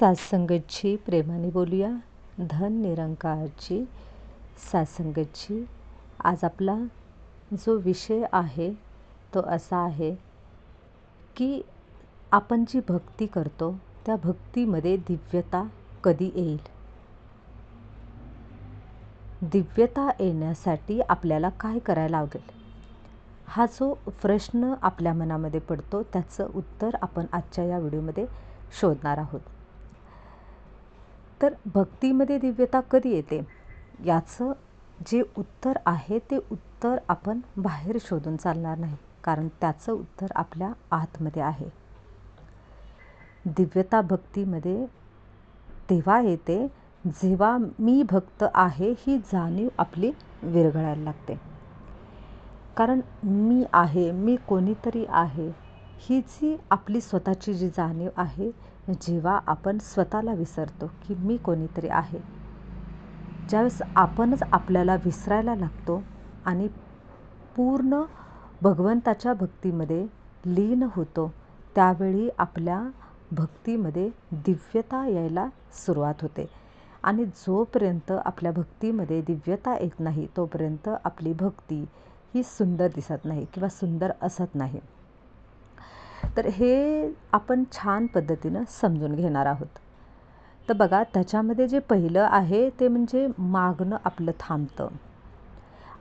सासंगतची प्रेमाने बोलूया. धन निरंकारची सासंगतची आज आपला जो विषय आहे तो असा आहे की आपण जी भक्ती करतो त्या भक्तीमध्ये दिव्यता कधी येईल? दिव्यता येण्यासाठी आपल्याला काय करायला लागेल? हा जो प्रश्न आपल्या मनामध्ये पडतो त्याचं उत्तर आपण आजच्या या व्हिडिओमध्ये शोधणार आहोत. तर भक्तीमध्ये दिव्यता कधी येते? याचं जे उत्तर आहे ते उत्तर आपण बाहेर शोधून चालणार नाही. कारण त्याचं उत्तर आपल्या आतमध्ये आहे. दिव्यता भक्तीमध्ये तेव्हा येते जेव्हा मी भक्त आहे ही जाणीव आपली विरघळायला लागते. कारण मी आहे मी कोणीतरी आहे ही जी आपली स्वतःची जी जाणीव आहे जेव्हा आपण स्वतःला विसरतो की मी कोणीतरी आहे. ज्यावेळेस आपणच आपल्याला विसरायला लागतो आणि पूर्ण भगवंताच्या भक्तीमध्ये लीन होतो त्यावेळी आपल्या भक्तीमध्ये दिव्यता यायला सुरुवात होते. आणि जोपर्यंत आपल्या भक्तीमध्ये दिव्यता येत नाही तोपर्यंत आपली भक्ती ही सुंदर दिसत नाही किंवा सुंदर असत नाही. तर हे आपण छान पद्धतीनं समजून घेणार आहोत. तर बघा त्याच्यामध्ये जे पहिलं आहे ते म्हणजे मागणं आपलं थांबतं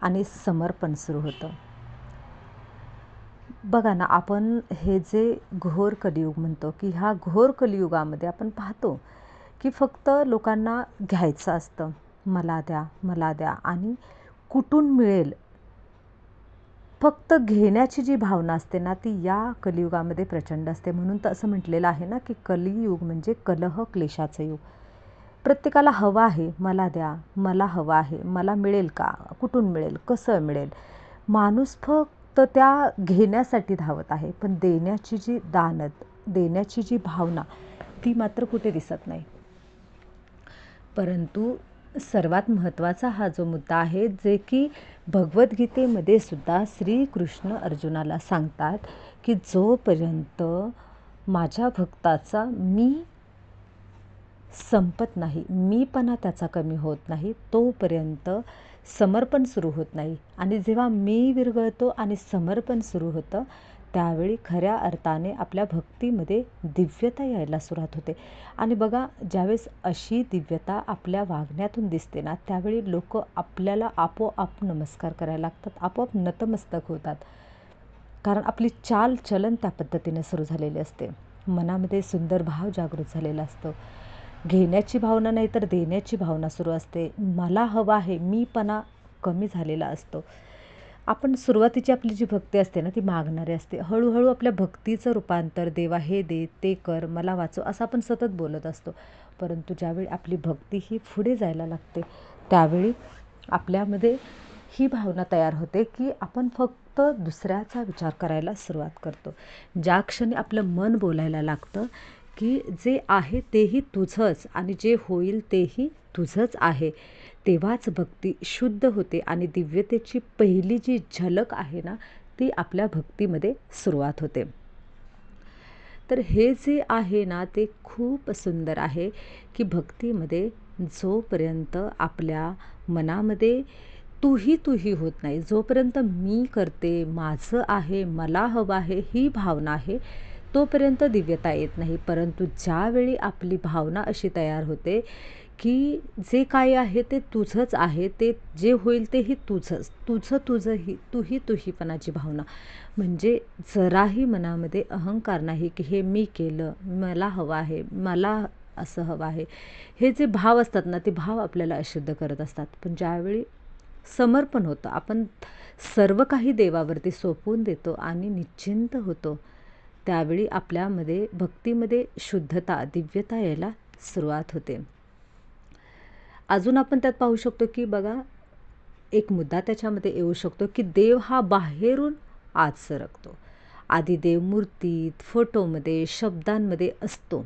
आणि समर्पण सुरू होतं. बघा ना आपण हे जे घोर कलियुग म्हणतो की ह्या घोर कलियुगामध्ये आपण पाहतो की फक्त लोकांना घ्यायचं असतं मला द्या मला द्या आणि कुठून मिळेल फक्त घेण्याची जी भावना असते ना ती या कलियुगामध्ये प्रचंड असते. म्हणून तर असं म्हटलेलं आहे ना की कलियुग म्हणजे कलह क्लेशाचं युग. प्रत्येकाला हवं आहे मला द्या मला हवं आहे मला मिळेल का कुठून मिळेल कसं मिळेल? माणूस फक्त त्या घेण्यासाठी धावत आहे पण देण्याची जी दानत देण्याची जी भावना ती मात्र कुठे दिसत नाही. परंतु सर्वात महत्त्वाचा हा जो मुद्दा आहे जे की भगवद्गीतेमध्ये सुद्धा श्रीकृष्ण अर्जुनाला सांगतात की जोपर्यंत माझ्या भक्ताचा मी संपत नाही मीपणा त्याचा कमी होत नाही तोपर्यंत समर्पण सुरू होत नाही. आणि जेव्हा मी विरघळतो आणि समर्पण सुरू होतं त्यावेळी खऱ्या अर्थाने आपल्या भक्तीमध्ये दिव्यता यायला सुरुवात होते. आणि बघा ज्यावेळेस अशी दिव्यता आपल्या वागण्यातून दिसते ना त्यावेळी लोक आपल्याला आपोआप नमस्कार करायला लागतात आपोआप नतमस्तक होतात. कारण आपली चाल चलन त्या पद्धतीने सुरू झालेली असते. मनामध्ये सुंदर भाव जागृत झालेला असतो. घेण्याची भावना नाही तर देण्याची भावना सुरू असते. मला हवा आहे मीपणा कमी झालेला असतो. आपण सुरुवातीची आपली जी भक्ती असते ना ती मागणारी असते. हळूहळू आपल्या भक्तीचं रूपांतर देवा हे दे ते कर मला वाचव असं आपण सतत बोलत असतो. परंतु ज्यावेळी आपली भक्ती ही पुढे जायला लागते त्यावेळी आपल्यामध्ये ही भावना तयार होते की आपण फक्त दुसऱ्याचा विचार करायला सुरुवात करतो. ज्या क्षणी आपलं मन बोलायला लागतं की जे आहे तेही तुझंच आणि जे होईल तेही तुझंच आहे तेव्हाच भक्ती शुद्ध होते आणि दिव्यतेची पहिली जी झलक आहे ना ती आपल्या भक्तीमध्ये सुरुवात होते. तर हे जे आहे ना ते खूप सुंदर आहे की भक्तीमध्ये जोपर्यंत आपल्या मनामध्ये तूही तूही होत नाही जोपर्यंत मी करते माझं आहे मला हवं आहे ही भावना आहे तोपर्यंत दिव्यता येत नाही. परंतु ज्यावेळी आपली भावना अशी तयार होते की जे काय आहे ते तुझंच आहे ते जे होईल तेही तुझंच. तुझं तुझंही तुही तुहीपणाची भावना. म्हणजे जराही मनामध्ये अहंकार नाही की हे मी केलं मला हवं आहे मला असं हवं आहे. हे जे भाव असतात ना ते भाव आपल्याला अशुद्ध करत असतात. पण ज्यावेळी समर्पण होतं आपण सर्व काही देवावरती सोपवून देतो आणि निश्चिंत होतो त्यावेळी आपल्यामध्ये भक्तीमध्ये शुद्धता दिव्यता यायला सुरुवात होते. अजून आपण त्यात पाहू शकतो की बघा एक मुद्दा त्याच्यामध्ये येऊ शकतो की देव हा बाहेरून आत सरकतो. आधी देव मूर्तीत फोटोमध्ये शब्दांमध्ये असतो.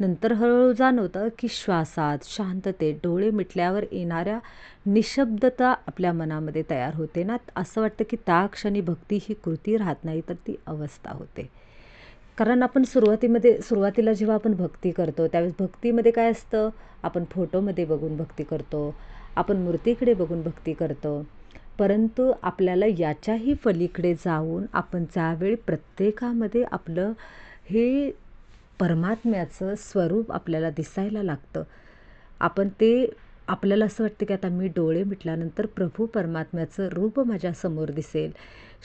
नंतर हळूहळू जाणवतं की श्वासात शांततेत डोळे मिटल्यावर येणाऱ्या निशब्दता आपल्या मनामध्ये तयार होते ना? असं वाटतं की त्या क्षणी भक्ती ही कृती राहत नाही तर ती अवस्था होते. कारण आपण सुरुवातीमध्ये सुरुवातीला जेव्हा आपण भक्ती करतो त्यावेळेस भक्तीमध्ये काय असतं? आपण फोटोमध्ये बघून भक्ती करतो आपण मूर्तीकडे बघून भक्ती करतो. परंतु आपल्याला याच्याही पलीकडे जाऊन आपण ज्यावेळी प्रत्येकामध्ये आपलं हे परमात्म्याचं स्वरूप आपल्याला दिसायला लागतं आपण ते आपल्याला असं वाटतं की आता मी डोळे मिटल्यानंतर प्रभू परमात्म्याचं रूप माझ्यासमोर दिसेल.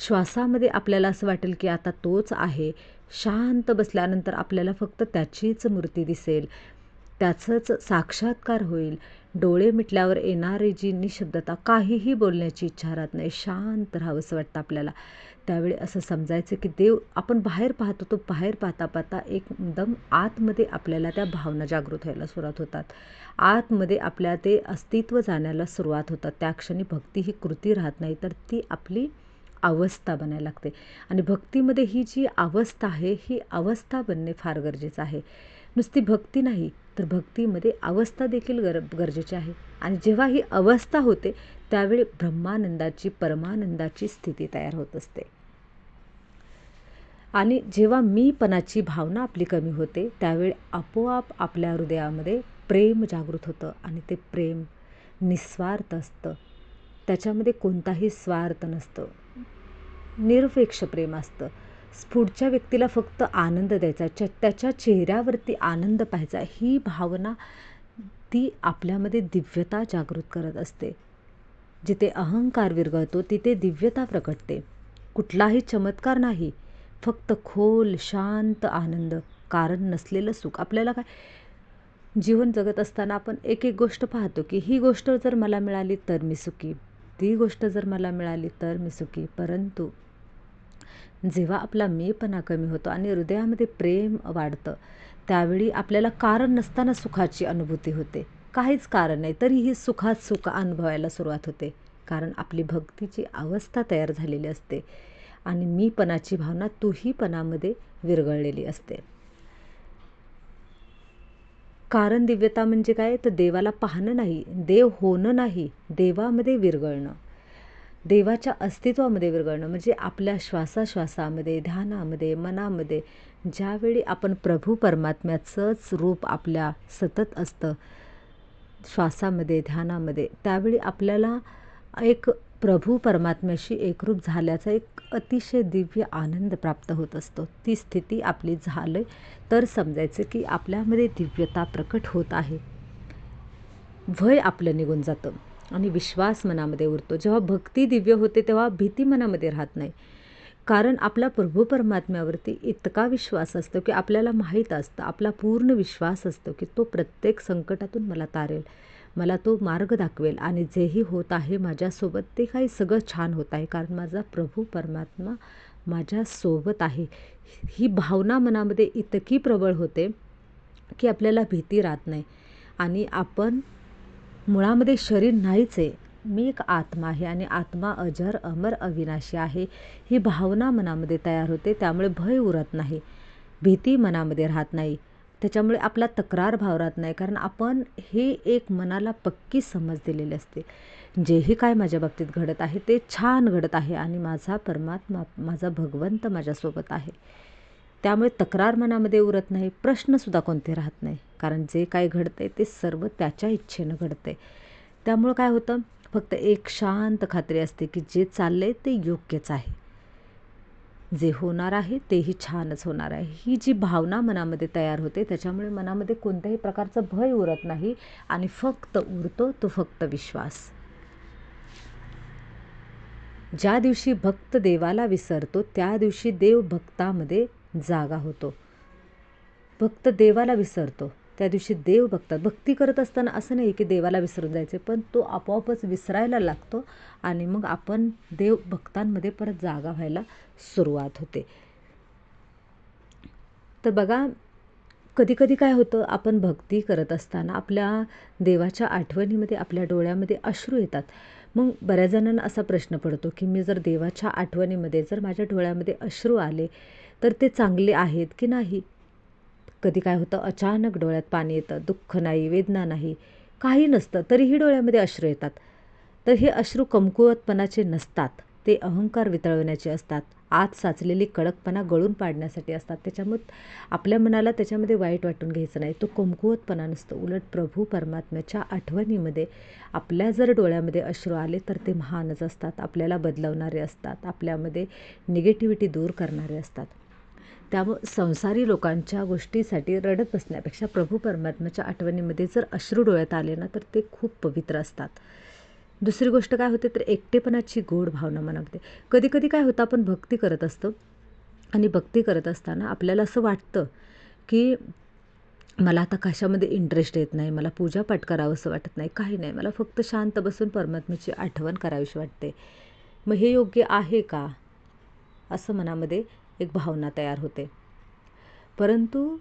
श्वासामध्ये आपल्याला असं वाटेल की आता तोच आहे. शांत बसल्यानंतर आपल्याला फक्त त्याचीच मूर्ती दिसेल. त्याचंच साक्षात्कार होईल. डोळे मिटल्यावर येणारी जी निशब्दता काहीही बोलण्याची इच्छा राहत नाही. शांत राहावंसं वाटतं आपल्याला. त्यावेळी असं समजायचं की देव आपण बाहेर पाहतो तो बाहेर पाहता पाहता एकदम आतमध्ये आपल्याला त्या भावना जागृत व्हायला सुरुवात होतात. आतमध्ये आपल्या ते अस्तित्व जाण्याला सुरुवात होतात. त्या क्षणी भक्ती ही कृती राहत नाही तर ती आपली अवस्था बनायला लागते. आणि भक्तीमध्ये ही जी अवस्था आहे ही अवस्था बनणे फार गरजेचं आहे. नुसती भक्ती नाही तर भक्तीमध्ये अवस्था देखील गर गरजेची आहे. आणि जेव्हा ही अवस्था होते त्यावेळी ब्रह्मानंदाची परमानंदाची स्थिती तयार होत असते. आणि जेव्हा मीपणाची भावना आपली कमी होते त्यावेळी आपोआप आपल्या हृदयामध्ये प्रेम जागृत होतं आणि ते प्रेम निस्वार्थ असतं. त्याच्यामध्ये कोणताही स्वार्थ नसतं. निरपेक्ष प्रेम असतं. पुढच्या व्यक्तीला फक्त आनंद द्यायचा त्याच्या चेहऱ्यावरती आनंद पाहायचा ही भावना ती आपल्यामध्ये दिव्यता जागृत करत असते. जिथे अहंकार विरघळतो तिथे दिव्यता प्रकटते. कुठलाही चमत्कार नाही फक्त खोल शांत आनंद कारण नसलेलं सुख. आपल्याला काय? जीवन जगत असताना आपण एक एक गोष्ट पाहतो की ही गोष्ट जर मला मिळाली तर मी सुखी. ती गोष्ट जर मला मिळाली तर मी सुखी. परंतु जेव्हा आपला मीपणा कमी होतो आणि हृदयामध्ये प्रेम वाढतं त्यावेळी आपल्याला कारण नसताना सुखाची अनुभूती होते. काहीच कारण नाही तरीही सुखात सुख अनुभवायला सुरुवात होते. कारण आपली भक्तीची अवस्था तयार झालेली असते आणि मीपणाची भावना तूहीपणामध्ये विरघळलेली असते. कारण दिव्यता म्हणजे काय? तर देवाला पाहणं नाही. देव होणं नाही. देवामध्ये विरघळणं देवाच्या अस्तित्वामध्ये विरघळणं म्हणजे आपल्या श्वासाश्वासामध्ये ध्यानामध्ये मनामध्ये ज्यावेळी आपण प्रभू परमात्म्याचंच रूप आपल्या सतत असतं श्वासामध्ये ध्यानामध्ये त्यावेळी आपल्याला एक प्रभू परमात्म्याशी एकरूप झाल्याचा एक अतिशय दिव्य आनंद प्राप्त होत असतो. ती स्थिती आपली झालं तर समजायचं की आपल्यामध्ये दिव्यता प्रकट होत आहे. भय आपलं निघून जातं आणि विश्वास मनामध्ये उरतो. जेव्हा भक्ती दिव्य होते तेव्हा भीती मनामध्ये राहत नाही. कारण आपला प्रभू परमात्म्यावरती इतका विश्वास असतो की आपल्याला माहीत असतं आपला पूर्ण विश्वास असतो की तो प्रत्येक संकटातून मला तारेल. मला तो मार्ग दाखवेल आणि जेही होत आहे माझ्यासोबत ते काही सगळं छान होत आहे. कारण माझा प्रभू परमात्मा माझ्यासोबत आहे. ही भावना मनामध्ये इतकी प्रबळ होते की आपल्याला भीती राहत नाही. आणि आपण मुळामध्ये शरीर नाहीच आहे. मी एक आत्मा आहे आणि आत्मा अजर अमर अविनाशी आहे. ही भावना मनामध्ये तयार होते. त्यामुळे भय उरत नाही. भीती मनामध्ये राहत नाही. त्याच्यामुळे आपला तक्रार भाव राहत नाही. कारण आपण हे एक मनाला पक्की समज दिलेली असते. जेही काय माझ्या बाबतीत घडत आहे ते छान घडत आहे आणि माझा परमात्मा माझा भगवंत माझ्यासोबत आहे. त्यामुळे तक्रार मनामध्ये उरत नाही प्रश्नसुद्धा कोणते राहत नाही. कारण जे काय घडतं आहे ते सर्व त्याच्या इच्छेनं घडतं आहे त्यामुळं काय होतं? फक्त एक शांत खात्री असते की जे चाललं आहे ते योग्यच आहे. जे होणार आहे तेही छानच होणार आहे. ही जी भावना मनामध्ये तयार होते त्याच्यामुळे मनामध्ये कोणत्याही प्रकारचं भय उरत नाही आणि फक्त उरतो तो फक्त विश्वास. ज्या दिवशी भक्त देवाला विसरतो त्या दिवशी देव भक्तामध्ये जागा होतो. भक्त देवाला विसरतो. त्या दिवशी देव बघतात. भक्ती करत असताना असं नाही की देवाला विसरून जायचे पण तो आपोआपच विसरायला लागतो आणि मग आपण देव भक्तांमध्ये परत जागा व्हायला सुरुवात होते. तर बघा कधी कधी काय होतं आपण भक्ती करत असताना आपल्या देवाच्या आठवणीमध्ये आपल्या डोळ्यामध्ये अश्रू येतात. मग बऱ्याच जणांना असा प्रश्न पडतो की मी जर देवाच्या आठवणीमध्ये जर माझ्या डोळ्यामध्ये अश्रू आले तर ते चांगले आहेत की नाही? कधी काय होतं अचानक डोळ्यात पाणी येतं दुःख नाही वेदना नाही काही नसतं तरीही डोळ्यामध्ये अश्रू येतात. तर हे अश्रू कमकुवतपणाचे नसतात ते अहंकार वितळवण्याचे असतात आत साचलेली कडकपणा गळून पाडण्यासाठी असतात. त्याच्यामुळे आपल्या मनाला त्याच्यामध्ये वाईट वाटून घ्यायचं नाही तो कमकुवतपणा नसतो. उलट प्रभू परमात्म्याच्या आठवणीमध्ये आपल्या जर डोळ्यामध्ये अश्रू आले तर ते महानच असतात आपल्याला बदलवणारे असतात आपल्यामध्ये निगेटिव्हिटी दूर करणारे असतात. त्यामुळं संसारी लोकांच्या गोष्टीसाठी रडत बसण्यापेक्षा प्रभू परमात्म्याच्या आठवणीमध्ये जर अश्रू डोळ्यात आले ना तर ते खूप पवित्र असतात. दुसरी गोष्ट काय होते तर एकटेपणाची गोड भावना मनामध्ये. कधी कधी काय होतं आपण भक्ती करत असतो आणि भक्ती करत असताना आपल्याला असं वाटतं की मला आता कशामध्ये इंटरेस्ट येत नाही मला पूजापाठ करावं असं वाटत नाही काही नाही. मला फक्त शांत बसून परमात्म्याची आठवण करावीशी वाटते. मग हे योग्य आहे का? असं मनामध्ये एक भावना तयार होते. परंतु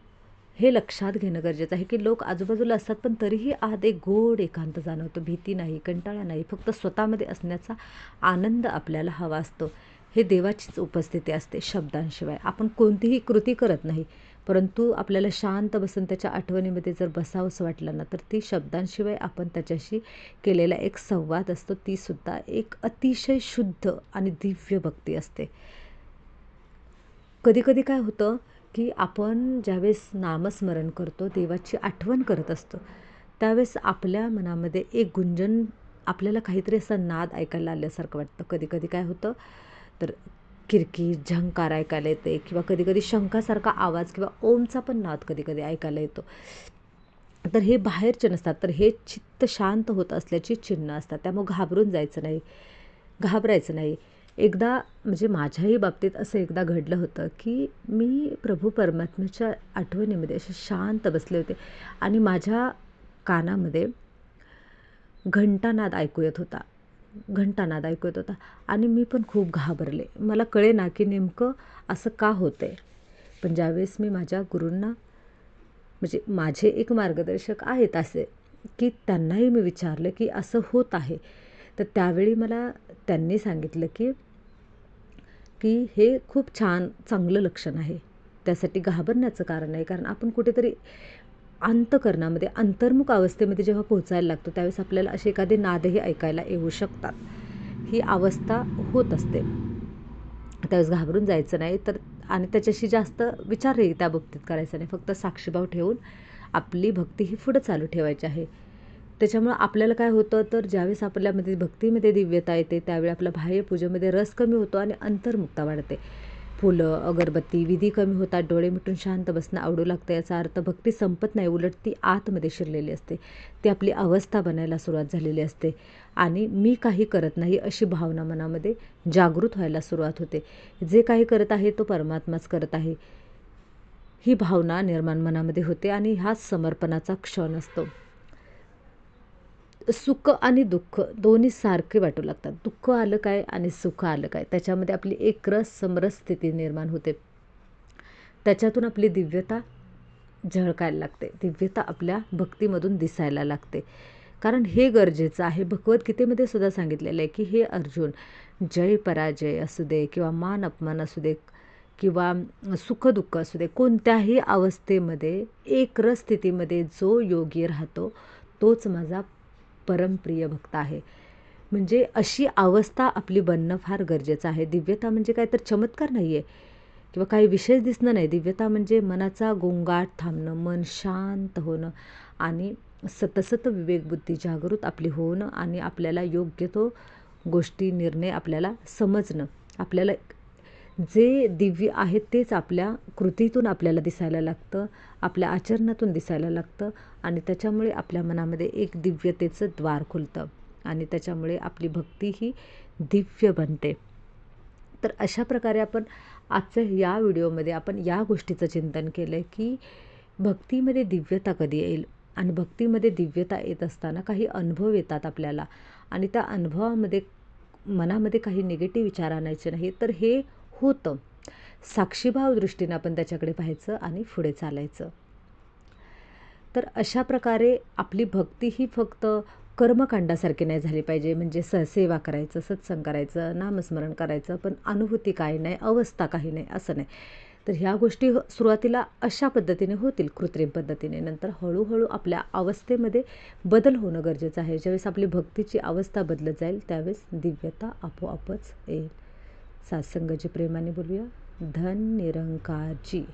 हे लक्षात घेणं गरजेचं आहे की लोक आजूबाजूला असतात पण तरीही आत एक गोड एकांत जाणवतो. भीती नाही कंटाळा नाही फक्त स्वतःमध्ये असण्याचा आनंद आपल्याला हवा असतो. हे देवाचीच उपस्थिती असते शब्दांशिवाय. आपण कोणतीही कृती करत नाही परंतु आपल्याला शांत बसून त्याच्या आठवणीमध्ये जर बसावंसं वाटलं ना तर ती शब्दांशिवाय आपण त्याच्याशी केलेला एक संवाद असतो. तीसुद्धा एक अतिशय शुद्ध आणि दिव्य भक्ती असते. कधीकधी काय होतं की आपण ज्यावेळेस नामस्मरण करतो देवाची आठवण करत असतो त्यावेळेस आपल्या मनामध्ये एक गुंजन आपल्याला काहीतरी असं नाद ऐकायला आल्यासारखं वाटतं. कधीकधी काय होतं तर किरकी झंकार ऐकायला येते किंवा कधी कधी शंखासारखा आवाज किंवा ओमचा पण नाद कधी कधी ऐकायला येतो. तर हे बाहेरचे नसतात तर हे चित्त शांत होत असल्याची चिन्ह असतात. त्यामुळे घाबरून जायचं नाही घाबरायचं नाही. एकदा म्हणजे माझ्याही बाबतीत असं एकदा घडलं होतं की मी प्रभू परमात्म्याच्या आठवणीमध्ये असे शांत बसले होते आणि माझ्या कानामध्ये घंटानाद ऐकू येत होता. घंटानाद ऐकू येत होता. आणि मी पण खूप घाबरले. मला कळे ना की नेमकं असं का होतं आहे पण ज्यावेळेस मी माझ्या गुरूंना म्हणजे माझे एक मार्गदर्शक आहेत असे की त्यांनाही मी विचारलं की असं होत आहे. तर त्यावेळी मला त्यांनी सांगितलं की की हे खूप छान चांगलं लक्षण आहे. त्यासाठी घाबरण्याचं कारण आहे. कारण आपण कुठेतरी अंतकरणामध्ये अंतर्मुख अवस्थेमध्ये जेव्हा पोहोचायला लागतो त्यावेळेस आपल्याला असे एखादे नादही ऐकायला येऊ शकतात. ही अवस्था होत असते. त्यावेळेस घाबरून जायचं नाही. तर आणि त्याच्याशी जास्त विचारही त्या बाबतीत करायचा नाही. फक्त साक्षीभाव ठेवून आपली भक्ती ही पुढं चालू ठेवायची आहे. त्याच्यामुळं आपल्याला काय होतं तर ज्यावेळेस आपल्यामध्ये भक्तीमध्ये दिव्यता येते त्यावेळी आपल्या बाह्य पूजेमध्ये रस कमी होतो आणि अंतर्मुक्ता वाढते. फुलं अगरबत्ती विधी कमी होतात डोळे मिटून शांत बसणं आवडू लागतं याचा अर्थ भक्ती संपत नाही उलट ती आतमध्ये शिरलेली असते. ती आपली अवस्था बनायला सुरुवात झालेली असते. आणि मी काही करत नाही अशी भावना मनामध्ये जागृत व्हायला सुरुवात होते. जे काही करत आहे तो परमात्माच करत आहे. ही भावना निर्माण मनामध्ये होते आणि हाच समर्पणाचा क्षण असतो. सुख आणि दुःख दोन्ही सारखे वाटू लागतात. दुःख आलं काय आणि सुख आलं काय? त्याच्यामध्ये आपली एक रस समरस स्थिती निर्माण होते. त्याच्यातून आपली दिव्यता झळकायला लागते. दिव्यता आपल्या भक्तीमधून दिसायला लागते. कारण हे गरजेचं आहे. भगवद्गीतेमध्ये सुद्धा सांगितलेलं आहे की हे अर्जुन जय पराजय असू दे किंवा मान अपमान असू दे किंवा सुखदुःख असू दे कोणत्याही अवस्थेमध्ये एक रस स्थितीमध्ये जो योगी राहतो तोच माझा परमप्रिय भक्त आहे. म्हणजे अशी अवस्था आपली बनणं फार गरजेचं आहे. दिव्यता म्हणजे काय तर चमत्कार नाही आहे किंवा काही विशेष दिसणं नाही. दिव्यता म्हणजे मनाचा गोंगाट थांबणं मन शांत होणं आणि सतसत विवेकबुद्धी जागृत आपली होणं आणि आपल्याला योग्य तो गोष्टी निर्णय आपल्याला समजणं. आपल्याला जे दिव्य आहे तेच आपल्या कृतीतून आपल्याला दिसायला लागतं. आपल्या आचरणातून दिसायला लागतं आणि त्याच्यामुळे आपल्या मनामध्ये एक दिव्यतेचं द्वार खुलतं आणि त्याच्यामुळे आपली भक्ती ही दिव्य बनते. तर अशा प्रकारे आपण आजच्या या व्हिडिओमध्ये आपण या गोष्टीचं चिंतन केलं आहे की भक्तीमध्ये दिव्यता कधी येईल आणि भक्तीमध्ये दिव्यता येत असताना काही अनुभव येतात आपल्याला आणि त्या अनुभवामध्ये मनामध्ये काही निगेटिव्ह विचार आणायचे नाही तर हे होतं. साक्षीभाव दृष्टीनं आपण त्याच्याकडे पाहायचं आणि पुढे चालायचं. तर अशा प्रकारे आपली भक्ती ही फक्त कर्मकांडासारखी नाही झाली पाहिजे. म्हणजे स सेवा करायचं सत्संग करायचं नामस्मरण करायचं पण अनुभूती काही नाही अवस्था काही नाही असं नाही. तर ह्या गोष्टी सुरुवातीला अशा पद्धतीने होतील कृत्रिम पद्धतीने. नंतर हळूहळू आपल्या अवस्थेमध्ये बदल होणं गरजेचं आहे. ज्यावेळेस आपली भक्तीची अवस्था बदलत जाईल त्यावेळेस दिव्यता आपोआपच येईल. सासंगाची प्रेमाने बोलूया. धन निरंकारची